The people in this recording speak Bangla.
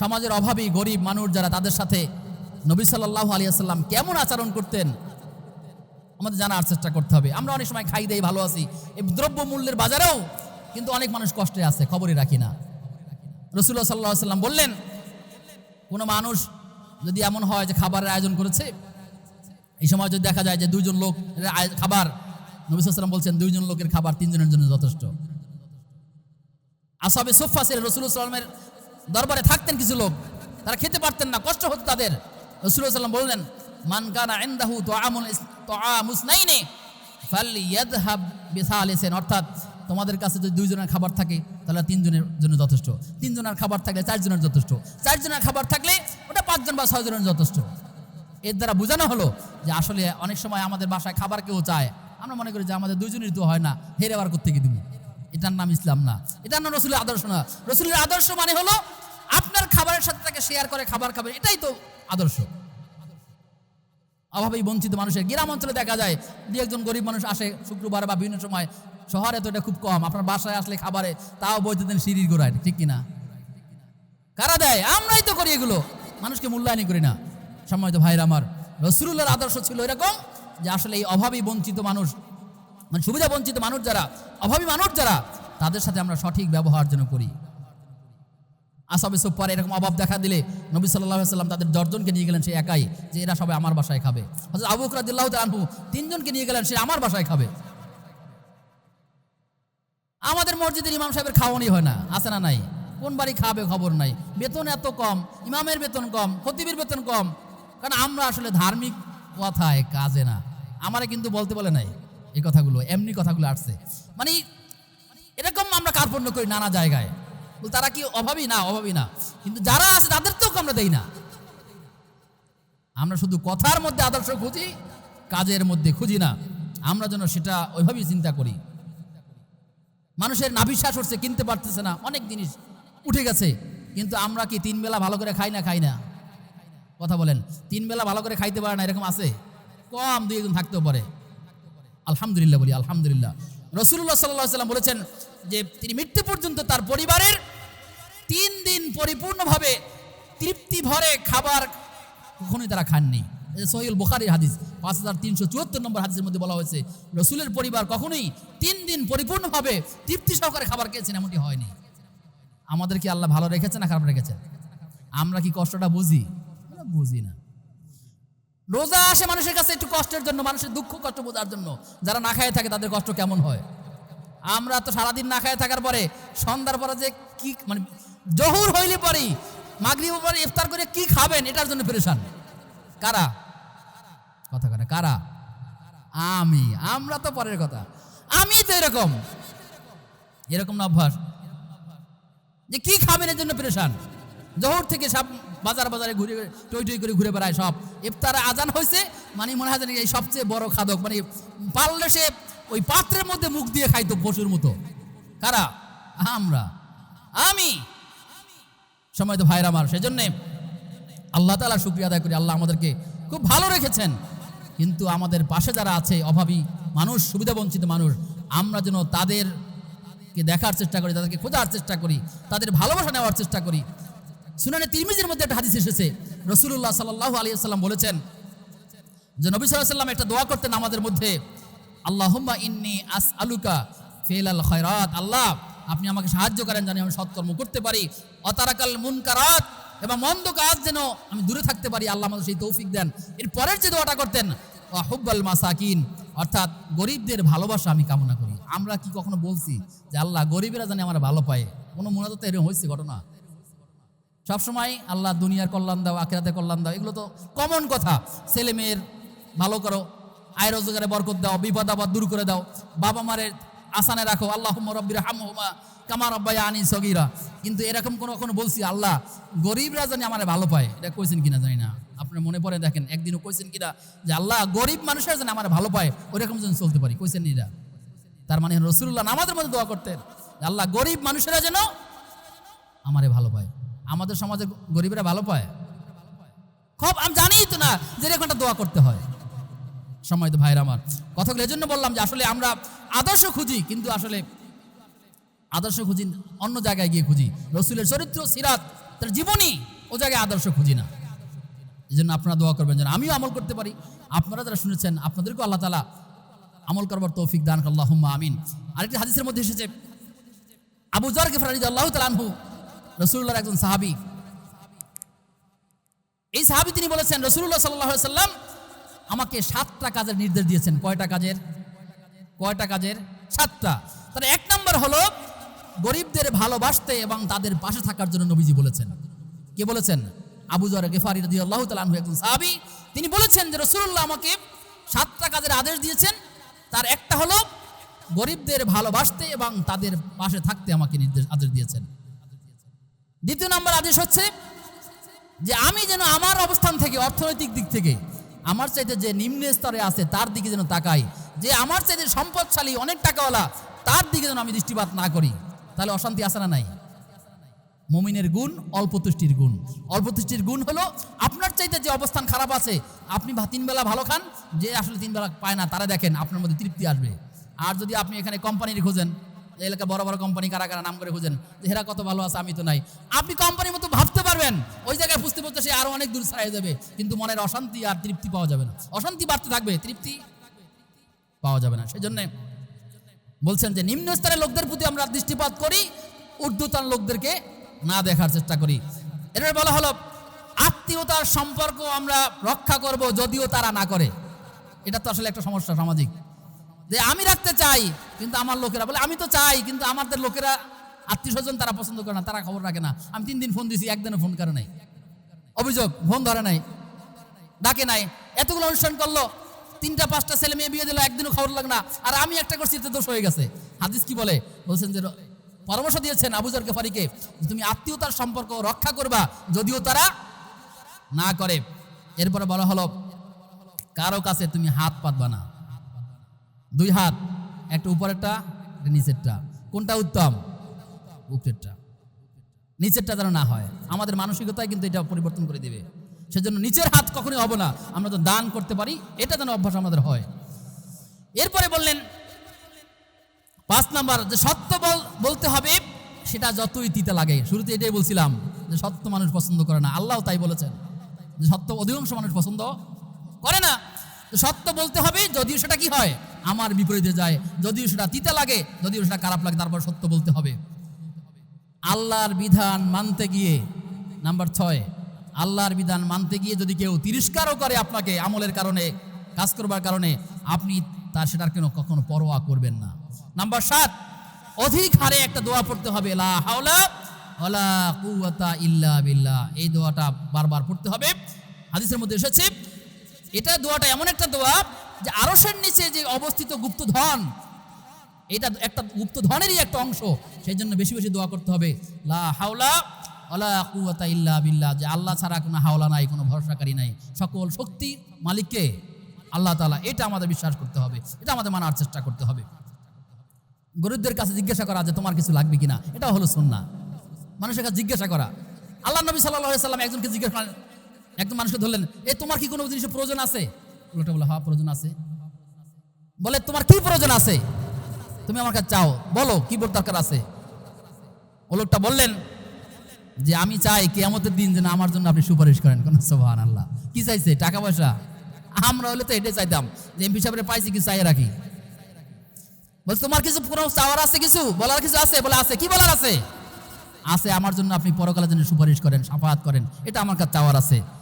সমাজের অভাবী, গরিব মানুষ যারা তাদের সাথে নবী সাল্লাহ আলিয়াল্লাম কেমন আচরণ করতেন, আমাদের জানার চেষ্টা করতে হবে। আমরা অনেক সময় খাই দেই, ভালো আছি। এই দ্রব্য মূল্যের বাজারেও কিন্তু অনেক মানুষ কষ্টে আছে, খবরই রাখি না। রসুল্লাহ সাল্লাহ সাল্লাম বললেন, কোনো মানুষ যদি এমন হয় যে খাবারের আয়োজন করেছে, এই সময় যদি দেখা যায় যে দুইজন লোক খাবার, নবী সাল্লাম বলছেন, দুইজন লোকের খাবার তিনজনের জন্য যথেষ্ট। আসাবে সোফা ছিল রসুল্লাহ সাল্লামের দরবারে থাকতেন কিছু লোক। তারা খেতে পারতেন না, কষ্ট হতো তাদের। সাল্লাম বললেন, মান কানা ইনদাহু তুআমুল তুআমুসনাইনি ফালইয়াযহাব বিসালিসিন। অর্থাৎ তোমাদের কাছে যদি দুইজনের খাবার থাকে, তাহলে তিনজনের জন্য যথেষ্ট। তিনজনের খাবার থাকলে চারজনের যথেষ্ট। চারজনের খাবার থাকলে ওটা পাঁচজন বা ছয়জনের যথেষ্ট। এর দ্বারা বোঝানো হলো যে আসলে অনেক সময় আমাদের বাসায় খাবার কেউ চায়। আমরা মনে করি যে আমাদের দুজনের তো হয় না, হেরে আবার করতে গিয়ে দিব? এটার নাম ইসলাম না। এটার নাম রসুলের আদর্শ না। রসুলের আদর্শ মানে হলো আপনার খাবারের সাথে তাকে শেয়ার করে খাবার খাবেন এটাই তো আদর্শ। অভাবেই বঞ্চিত মানুষের। গ্রাম অঞ্চলে দেখা যায়, দু একজন গরিব মানুষ আসে শুক্রবার বা বিভিন্ন সময়, শহরে তো এটা খুব কম, আপনার বাসায় আসলে খাবারে তাও বইতে দেন সিঁড়ির গোড়ায়, ঠিক কিনা? কারা দেয়? আমরাই তো করি এগুলো। মানুষকে মূল্যায়নই করি না। সময় তো ভাইরা আমার রসুল্লাহর আদর্শ ছিল এরকম যে আসলে এই অভাবী বঞ্চিত মানুষ মানে সুবিধা বঞ্চিত মানুষ যারা, অভাবী মানুষ যারা, তাদের সাথে আমরা সঠিক ব্যবহার যেন করি। আসাবে সব পরে এরকম অভাব দেখা দিলে নবী সাল্লাহ সাল্লাম তাদের দশজনকে নিয়ে গেলেন, সে একাই। যে এরা সবাই আমার বাসায় খাবে। হজরত আবু রাদিল্লাহ আনহু তিনজনকে নিয়ে গেলেন, সে আমার বাসায় খাবে। আমাদের মসজিদের ইমাম সাহেবের খাওয়ানি হয় না, আছে না নাই? কোন বাড়ি খাবে খবর নাই। বেতন এত কম, ইমামের বেতন কম, খতিবের বেতন কম। কারণ আমরা আসলে ধার্মিক, কথায় কাজে না। আমারে কিন্তু বলতে বলে নাই এই কথাগুলো, এমনি কথাগুলো আসছে। মানে এরকম আমরা কার্পণ্য করি নানা জায়গায়। তারা কি অভাবী? না অভাবী না। কিন্তু যারা আছে তাদের তো আমরা দেই না। আমরা শুধু কথার মধ্যে আদর্শ খুঁজি, কাজের মধ্যে খুঁজি না। আমরা যেন সেটা ওইভাবেই চিন্তা করি। মানুষের নাভিশ্বাস হচ্ছে কিনতে পারতেছে না। অনেক জিনিস উঠে গেছে। কিন্তু আমরা কি তিন বেলা ভালো করে খাই না খাই না? কথা বলেন, তিন বেলা ভালো করে খাইতে পারে না, এরকম আছে? কম দুই একজন থাকতেও পারে। আলহামদুলিল্লাহ বলি, আলহামদুলিল্লাহ। রসুল্লাহ সাল্লাহ সাল্লাম বলেছেন যে, তিনি মৃত্যু পর্যন্ত তার পরিবারের তিন দিন পরিপূর্ণভাবে তৃপ্তি ভরে খাবার কখনোই তারা খাননি। সহিউল বোখারির হাদিস, পাঁচ হাজার তিনশো চুয়াত্তর নম্বর হাদিসের মধ্যে বলা হয়েছে, রসুলের পরিবার কখনোই তিন দিন পরিপূর্ণভাবে তৃপ্তি সহকারে খাবার খেয়েছেন এমনটি হয়নি। আমাদের কি আল্লাহ ভালো রেখেছে না খারাপ রেখেছেন আমরা কি কষ্টটা বুঝি? বুঝি না। রোজা আসে মানুষের কাছে একটু কষ্টের জন্য, মানুষের দুঃখ কষ্ট বোঝার জন্য। যারা না খায় থাকে, তাদের কষ্ট কেমন হয়? আমরা তো সারাদিন না খায় থাকার পরে সন্ধ্যার পরে যে কি মানে জহুর হইলে পরেই মাগরিব পরে ইফতার করে কি খাবেন, এটার জন্য পরেশান। কারা? কথা কারা কারা? আমি, আমরা তো পরের কথা। আমি তো এরকম। এরকম না অভ্যাস? যে কি খাবেন, এর জন্য পরেশান। জহর থেকে সব বাজার বাজারে ঘুরে, টই টই করে ঘুরে বেড়ায় সব। ইফতারে আজান হয়েছে মানে মনে হয় এই সবচেয়ে বড় খাদক মানে পারলে সে ওই পাত্রের মধ্যে মুখ দিয়ে খাইতো পশুর মতো। কারা? আমরা। আমি। সময় তো ভাইরা আমার, সেজন্যে আল্লাহ তালা শুক্রিয়া আদায় করি, আল্লাহ আমাদেরকে খুব ভালো রেখেছেন। কিন্তু আমাদের পাশে যারা আছে, অভাবী মানুষ সুবিধাবঞ্চিত মানুষ, আমরা যেন তাদেরকে দেখার চেষ্টা করি, তাদেরকে খোঁজার চেষ্টা করি, তাদের ভালোবাসা নেওয়ার চেষ্টা করি। সুনানে তিরমিজের মধ্যে একটা হাদিস এসেছে রসুল্লাহ সাল্লাহ আলী সাল্লাম বলেছেন যে নবী সাল্লাহ সাল্লাম একটা দোয়া করতেন আমাদের মধ্যে আল্লাহুম্মা ইন্নি আস আলুকা খয়রাত। আল্লাহ, আপনি আমাকে সাহায্য করেন জানি আমি সৎকর্ম করতে পারি। অতারাকাল মুনকারাত, এবং মন্দ কাজ যেন আমি দূরে থাকতে পারি। আল্লাহ আমাদের সেই তৌফিক দেন। এর পরের যে দোয়াটা করতেন হুব্বাল মাসাকিন, অর্থাৎ গরিবদের ভালোবাসা আমি কামনা করি। আমরা কি কখনো বলছি যে আল্লাহ গরিবেরা জানি আমার ভালো পায়? কোনো মনে এরকম হয়েছে ঘটনা? সবসময় আল্লাহ দুনিয়ার কল্যাণ দাও আখেরাতে কল্যাণ দাও, এগুলো তো কমন কথা। ছেলে মেয়ের ভালো করো আয় রোজগারে বরকত দাও, বিপদ আবাদ দূর করে দাও। বাবা মারের আসানে রাখো আল্লাহ রব্বির হামহুমা কামার আব্বাই আনি সগিরা। কিন্তু এরকম কোনো কখনো বলছি, আল্লাহ, গরিবরা জানি আমার ভালো পায়। এটা কইছেন কিনা জানি না। আপনার মনে পড়ে দেখেন, একদিনও কইছেন কিনা যে, আল্লাহ, গরিব মানুষের যেন আমার ভালো পায় ওরকম যেন চলতে পারি। কইছেন এরা তার মানে রসুল্লাহ আমাদের মধ্যে দোয়া করতেন। আল্লাহ, গরিব মানুষেরা যেন আমারে ভালো পায়। আমাদের সমাজে গরিবরা ভালো পায়? খুব আমি জানি তো না যে, এরকম একটা দোয়া করতে হয়। সময় তো ভাইরা আমার। কথাগুলো এজন্য বললাম যে আসলে আমরা আদর্শ খুঁজি, কিন্তু আসলে আদর্শ খুঁজি অন্য জায়গায় গিয়ে খুঁজি। রসুলের চরিত্র, সিরাত, তার জীবনই ও জায়গায় আদর্শ খুঁজি না। এই জন্য আপনারা দোয়া করবেন যেন আমিও আমল করতে পারি। আপনারা যারা শুনেছেন, আপনাদেরকেও আল্লাহ তালা আমল করবার তৌফিক দান আল্লাহ আমিন। আরেকটি হাদিসের মধ্যে এসেছে, আবু জর গেফার আল্লাহ তালানহু রসুল্লাহর একজন সাহাবি। এই সাহাবি তিনি বলেছেন রসুল্লাহ সাল্লাহ সাল্লাম আমাকে সাতটা কাজের নির্দেশ দিয়েছেন। কয়টা কাজের? কয়টা কাজের? সাতটা। তার এক নম্বর হলো, গরিবদের ভালোবাসতে এবং তাদের পাশে থাকার জন্য নবীজি বলেছেন। কে বলেছেন? আবু জর গেফারি রদি আল্লাহ তালু একজন সাহাবি। তিনি বলেছেন যে রসুল্লাহ আমাকে সাতটা কাজের আদেশ দিয়েছেন। তার একটা হলো, গরিবদের ভালোবাসতে এবং তাদের পাশে থাকতে আমাকে নির্দেশ, আদেশ দিয়েছেন। দ্বিতীয় নম্বর আদেশ হচ্ছে যে, আমি যেন আমার অবস্থান থেকে, অর্থনৈতিক দিক থেকে আমার চাইতে যে নিম্ন স্তরে আছে, তার দিকে যেন তাকাই। যে আমার চাইতে সম্পদশালী, অনেক টাকাওয়ালা, তার দিকে যেন আমি দৃষ্টিপাত না করি। তাহলে অশান্তি আসে না নাই? মমিনের গুণ অল্প তুষ্টির গুণ। অল্প তুষ্টির গুণ হলো, আপনার চাইতে যে অবস্থান খারাপ আছে, আপনি তিন বেলা ভালো খান, যে আসলে তিন বেলা পায় না, তারা দেখেন, আপনার মধ্যে তৃপ্তি আসবে। আর যদি আপনি এখানে কোম্পানির খোঁজেন এই এলাকা বড় বড় কোম্পানি কারা কারা নাম করে খুঁজেন? যে হেরা কত ভালো আছে, আমি তো নাই। আপনি কোম্পানির মতো ভাবতে পারবেন। ওই জায়গায় বুঝতে বুঝতে সে আরও অনেক দূর ছাড়িয়ে যাবে। কিন্তু মনের অশান্তি আর তৃপ্তি পাওয়া যাবে না। অশান্তি বাড়তে থাকবে, তৃপ্তি পাওয়া যাবে না। সেই জন্যে বলছেন যে, নিম্ন স্তরের লোকদের প্রতি আমরা দৃষ্টিপাত করি, ঊর্ধ্বতন লোকদেরকে না দেখার চেষ্টা করি। এরপরে বলা হলো, আত্মীয়তার সম্পর্ক আমরা রক্ষা করব যদিও তারা না করে। এটা তো আসলে একটা সমস্যা সামাজিক। যে আমি রাখতে চাই, কিন্তু আমার লোকেরা বলে, আমি তো চাই, কিন্তু আমাদের লোকেরা আত্মীয় স্বজন তারা পছন্দ করে না, তারা খবর রাখে না। আমি তিন দিন ফোন দিছি, একদিনও ফোন করে নাই। অভিযোগ, ফোন ধরে নাই, ডাকে নাই। এতগুলো অনুষ্ঠান করল, তিনটা, পাঁচটা ছেলে মেয়ে বিয়ে দিল, একদিনও খবর লাগ না। আর আমি একটা করছি, এতে দোষ হয়ে গেছে। হাদিস কি বলে? বলছেন যে, পরামর্শ দিয়েছেন আবুজার কেফারিকে যে তুমি আত্মীয়তার সম্পর্ক রক্ষা করবা, যদিও তারা না করে। এরপরে বলা হলো, কারও কাছে তুমি হাত পাতবা না। দুই হাত, একটা উপরেরটা, একটা নিচেরটা। কোনটা উত্তম? উপরেরটা নিচেরটা যেন না হয়। আমাদের মানসিকতায় কিন্তু এটা পরিবর্তন করে দিবে। সেজন্য নিচের হাত কখনোই হবে না। আমরা তো দান করতে পারি, এটা যেন অভ্যাস আমাদের হয়। এরপরে বললেন, পাঁচ নাম্বার, যে সত্য বল, বলতে হবে, সেটা যতই তিতে লাগে। শুরুতে এটাই বলছিলাম, যে সত্য মানুষ পছন্দ করে না। আল্লাহ তাই বলেছেন, যে সত্য অধিকাংশ মানুষ পছন্দ করে না। সত্য বলতে হবে, যদিও সেটা কি হয়? আমার বিপরীতে যায়, যদিও সেটা তিতে লাগে, যদিও সেটা খারাপ লাগে, তারপর সত্য বলতে হবে। আল্লাহর বিধান মানতে গিয়ে, নাম্বার ছয়, আল্লাহর বিধান মানতে গিয়ে যদি কেউ তিরস্কারও করে আপনাকে আমলের কারণে, কাজ করবার কারণে, আপনি তার সেটার কেন কখনো পরোয়া করবেন না। নাম্বার সাত, অধিক হারে একটা দোয়া পড়তে হবে। লা হাওলা ইল্লা বিল্লাহ। এই দোয়াটা বারবার পড়তে হবে। হাদিসের মধ্যে এসেছে এটা দোয়াটা এমন একটা দোয়া যে আরশের নিচে যে অবস্থিত গুপ্ত ধন, এটা একটা গুপ্ত ধনেরই একটা অংশ সেই জন্য বেশি বেশি দোয়া করতে হবে। লা হাওলা ওয়ালা কুওয়াতা ইল্লা বিল্লাহ, যে আল্লাহ ছাড়া কোনো হাওলা নাই, কোনো ভরসাকারী নাই। সকল শক্তি মালিককে আল্লাহ তাআলা, এটা আমাদের বিশ্বাস করতে হবে, এটা আমাদের মানার চেষ্টা করতে হবে। গরিবদের কাছে জিজ্ঞাসা করা যে তোমার কিছু লাগবে কিনা এটা হলো সুন্নাহ। মানুষের কাছে জিজ্ঞাসা করা। আল্লাহ নবী আলাইহি সাল্লাম একজনকে জিজ্ঞাসা একজন মানুষকে ধরলেন, এ, তোমার কি কোনো জিনিসের প্রয়োজন আছে? লোকটা বলে হ্যাঁ প্রয়োজন আছে। বলে, তোমার কি প্রয়োজন আছে? তুমি আমার কাছে চাও। বলো, কি বল দরকার আছে? ও লোকটা বললেন যে, আমি চাই কেয়ামতের দিন যেন আমার জন্য আপনি সুপারিশ করেন। কোন সোহান আল্লাহ কি চাইছে? টাকা পয়সা? আমরা হলে তো এটাই চাইতাম যে, এমপি সাহেবের পাইছি কি চাই রাখি। বলছে, তোমার কিছু কোনো চাওয়ার আছে কিছু? বলার কিছু আছে? বলে, আছে। কি বলার আছে? আছে, আমার জন্য আপনি পরকালের জন্য সুপারিশ করেন সাফাত করেন। এটা আমার কাছে চাওয়ার আছে।